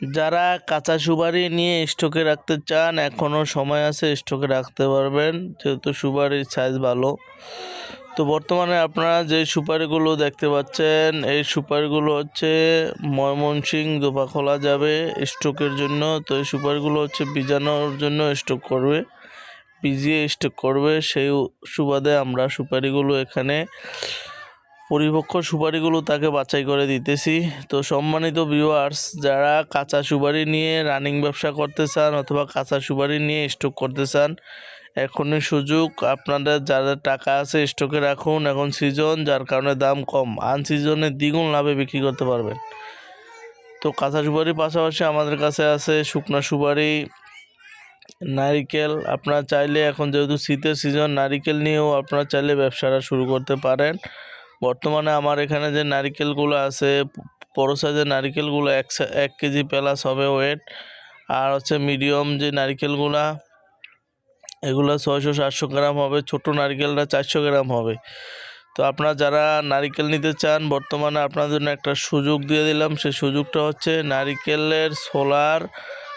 যারা কাঁচা সুপারি নিয়ে স্টকে রাখতে চান এখনও সময় আছে স্টকে রাখতে পারবেন, যেহেতু সুপারির সাইজ ভালো। তো বর্তমানে আপনারা যে সুপারিগুলো দেখতে পাচ্ছেন, এই সুপারিগুলো হচ্ছে ময়মনসিং দোপা খোলা যাবে স্টকের জন্য। তো এই সুপারিগুলো হচ্ছে বিজানোর জন্য স্টক করবে, ভিজিয়ে স্টক করবে। সেই সুবাদে আমরা সুপারিগুলো এখানে পরিপক্ক সুপারিগুলো তাকে বাছাই করে দিতেছি। তো সম্মানিত ভিউয়ার্স যারা কাঁচা সুপারি নিয়ে রানিং ব্যবসা করতে চান অথবা কাঁচা সুপারি নিয়ে স্টক করতে চান, এখনই সুযোগ। আপনাদের যাদের টাকা আছে স্টকে রাখুন। এখন সিজন যার কারণে দাম কম। আন সিজনে দ্বিগুণ লাভে বিক্রি করতে পারবেন। তো কাঁচা সুপারির পাশাপাশি আমাদের কাছে আছে শুকনা সুপারি, নারিকেল। আপনারা চাইলে এখন যেহেতু শীতের সিজন নারিকেল নিয়েও আপনারা চাইলে ব্যবসাটা শুরু করতে পারেন। বর্তমানে আমার এখানে যে নারিকেলগুলো আছে বড়ো সাইজের নারিকেলগুলো এক এক কেজি প্লাস হবে ওয়েট আর হচ্ছে মিডিয়াম যে নারিকেলগুলা, এগুলো ছয়শো সাতশো গ্রাম হবে, ছোটো নারিকেলটা চারশো গ্রাম হবে। তো আপনারা যারা নারিকেল নিতে চান, বর্তমানে আপনার জন্য একটা সুযোগ দিয়ে দিলাম। সেই সুযোগটা হচ্ছে নারিকেলের সোলার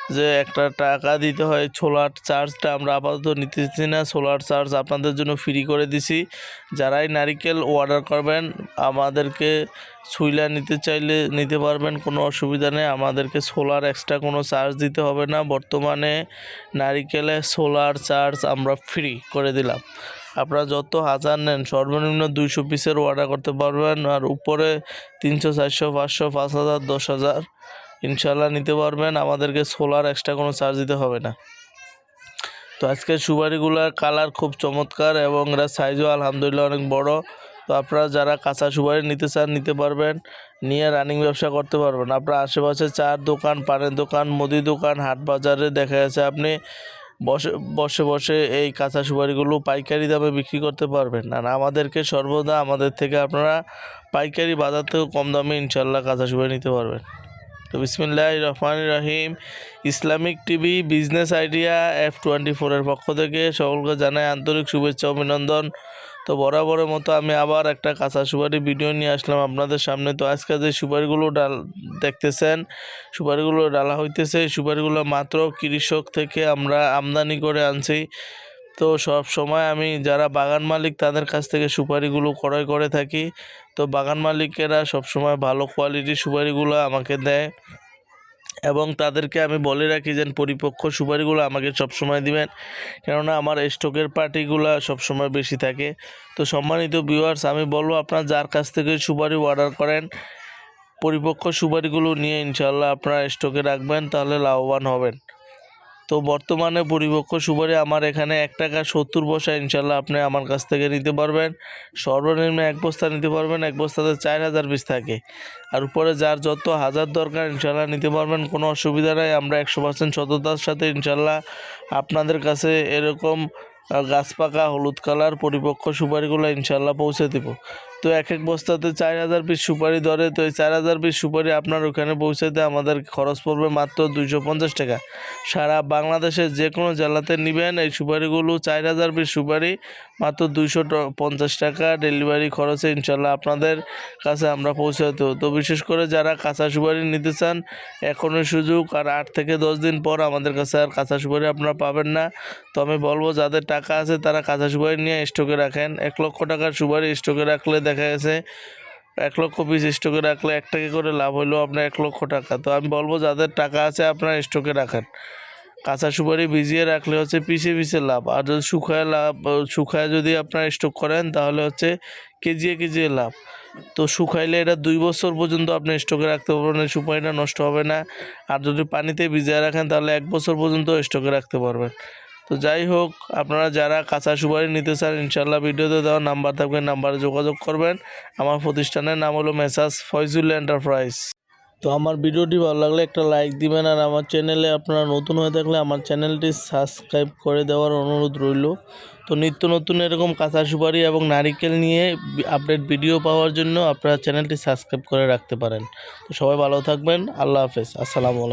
যে একটা টাকা দিতে হয় সোলার চার্জটা আমরা আপাতত নিতেছি না। সোলার চার্জ আপনাদের জন্য ফ্রি করে দিছি। যারাই নারিকেল অর্ডার করবেন, আমাদেরকে সুইলা নিতে চাইলে নিতে পারবেন, কোনো অসুবিধা নেই। আমাদেরকে সোলার এক্সট্রা কোনো চার্জ দিতে হবে না। বর্তমানে নারিকেলে সোলার চার্জ আমরা ফ্রি করে দিলাম। আপনারা যত হাজার নেন, সর্বনিম্ন দুইশো পিসের অর্ডার করতে পারবেন। আর উপরে তিনশো, চারশো, পাঁচশো, পাঁচ হাজার, দশ হাজার ইনশাল্লাহ নিতে পারবেন। আমাদেরকে সোলার এক্সট্রা কোনো চার্জ দিতে হবে না। তো আজকের সুপারিগুলোর কালার খুব চমৎকার এবং এরা সাইজও আলহামদুলিল্লাহ অনেক বড়। তো আপনারা যারা কাঁচা সুপারি নিতে চান, নিতে পারবেন। নিয়ে রানিং ব্যবসা করতে পারবেন। আপনার আশেপাশে চার দোকান, পানের দোকান মুদি দোকান, হাট বাজারে দেখা যাচ্ছে আপনি বসে বসে বসে এই কাঁচা সুপারিগুলো পাইকারি দামে বিক্রি করতে পারবেন। আর আমাদেরকে সর্বদা আমাদের থেকে আপনারা পাইকারি বাজার থেকেও কম দামে ইনশাল্লাহ কাঁচা সুপারি নিতে পারবেন। তো বিসমিল্লাহ রহমান রহিম। Islamic TV business idea F twenty ফোরের পক্ষ থেকে সকলকে জানাই আন্তরিক শুভেচ্ছা অভিনন্দন। তো বরাবরের মতো আমি আবার একটা কাঁচা সুপারি ভিডিও নিয়ে আসলাম আপনাদের সামনে। তো আজকে যে সুপারিগুলো ডাল দেখতেছেন, সুপারিগুলো ডালা হইতেছে। সুপারিগুলো মাত্র কৃষক থেকে আমরা আমদানি করে আনছি। তো সব সময় আমি যারা বাগান মালিক তাদের কাছ থেকে সুপারিগুলো ক্রয় করে থাকি। তো বাগান মালিকেরা সব সময় ভালো কোয়ালিটির সুপারিগুলো আমাকে দেয় এবং তাদেরকে আমি বলে রাখি যে পরিপক্ক সুপারিগুলো আমাকে সবসময় দিবেন। কেননা আমার স্টকের পার্টিগুলো সবসময় বেশি থাকে। তো সম্মানিত ভিউয়ার্স আমি বলব আপনার যার কাছ থেকে সুপারি অর্ডার করেন, পরিপক্ক সুপারিগুলো নিয়ে ইনশাল্লাহ আপনারা স্টকে রাখবেন, তাহলে লাভবান হবেন। তো বর্তমানে পরিপক্ক সুপারি আমার এখানে এক টাকা সত্তর পয়সা ইনশাল্লাহ আপনি আমার কাছ থেকে নিতে পারবেন। সর্বনিম্ন এক বস্তা নিতে পারবেন, এক বস্তাতে চার হাজার পিস থাকে। আর উপরে যার যত হাজার দরকার ইনশাল্লাহ নিতে পারবেন, কোনো অসুবিধা নেই, আমরা একশো পার্সেন্ট সততার সাথে ইনশাল্লাহ আপনাদের কাছে এরকম গাছ পাকা, হলুদ কালার পরিপক্ক সুপারিগুলো ইনশাল্লাহ পৌঁছে দেব। তো এক এক বস্তাতে চার হাজার পিস সুপারি ধরে, তো এই চার হাজার পিস সুপারি আপনার ওখানে পৌঁছাতে আমাদের খরচ পড়বে মাত্র দুশো পঞ্চাশ টাকা। সারা বাংলাদেশের যে কোনো জেলাতে নেবেন এই সুপারিগুলো, চার হাজার পিস সুপারি মাত্র দুইশো পঞ্চাশ টাকা ডেলিভারি খরচে ইনশাল্লাহ আপনাদের কাছে আমরা পৌঁছে দেবো তো বিশেষ করে যারা কাঁচা সুপারি নিতে চান, এখনই সুযোগ আর আট থেকে দশ দিন পর আমাদের কাছে আর কাঁচা সুপারি আপনারা পাবেন না। তো আমি বলব, যাদের টাকা আছে তারা কাঁচা সুপারি নিয়ে স্টকে রাখেন। এক লক্ষ টাকার সুপারি স্টকে রাখলে দেখা গেছে, এক লক্ষ পিস স্টকে রাখলে এক টাকা করে লাভ হইলেও আপনার এক লক্ষ টাকা। তো আমি বলব, যাদের টাকা আছে আপনার স্টকে রাখেন। কাঁচা সুপারি ভিজিয়ে রাখলে হচ্ছে পিসে পিসে লাভ। আর যদি শুকায় লাভ, শুকায় যদি আপনার স্টক করেন, তাহলে হচ্ছে কেজিয়ে কেজিয়ে লাভ। তো শুকাইলে এটা দুই বছর পর্যন্ত আপনি স্টকে রাখতে পারবেন সুপারিটা নষ্ট হবে না। আর যদি পানিতে ভিজিয়ে রাখেন, তাহলে এক বছর পর্যন্ত স্টকে রাখতে পারবেন। তো যাই হোক, আপনারা যারা কাঁচা সুপারি নিতে চান ইনশাল্লাহ ভিডিওতে দেওয়া নাম্বার থাকবে, নাম্বারে যোগাযোগ করবেন। আমার প্রতিষ্ঠানের নাম হলো মেসাজ ফয়জুল এন্টারপ্রাইজ। তো আমার ভিডিওটি ভালো লাগলে একটা লাইক দিবেন, আর আমার চ্যানেলে আপনারা নতুন হয়ে থাকলে আমার চ্যানেলটি সাবস্ক্রাইব করে দেওয়ার অনুরোধ রইল। তো নিত্য নতুন এরকম কাঁচা সুপারি এবং নারিকেল নিয়ে আপডেট ভিডিও পাওয়ার জন্য আপনারা চ্যানেলটি সাবস্ক্রাইব করে রাখতে পারেন। তো সবাই ভালো থাকবেন, আল্লাহ হাফেজ, আসসালামু আলাইকুম।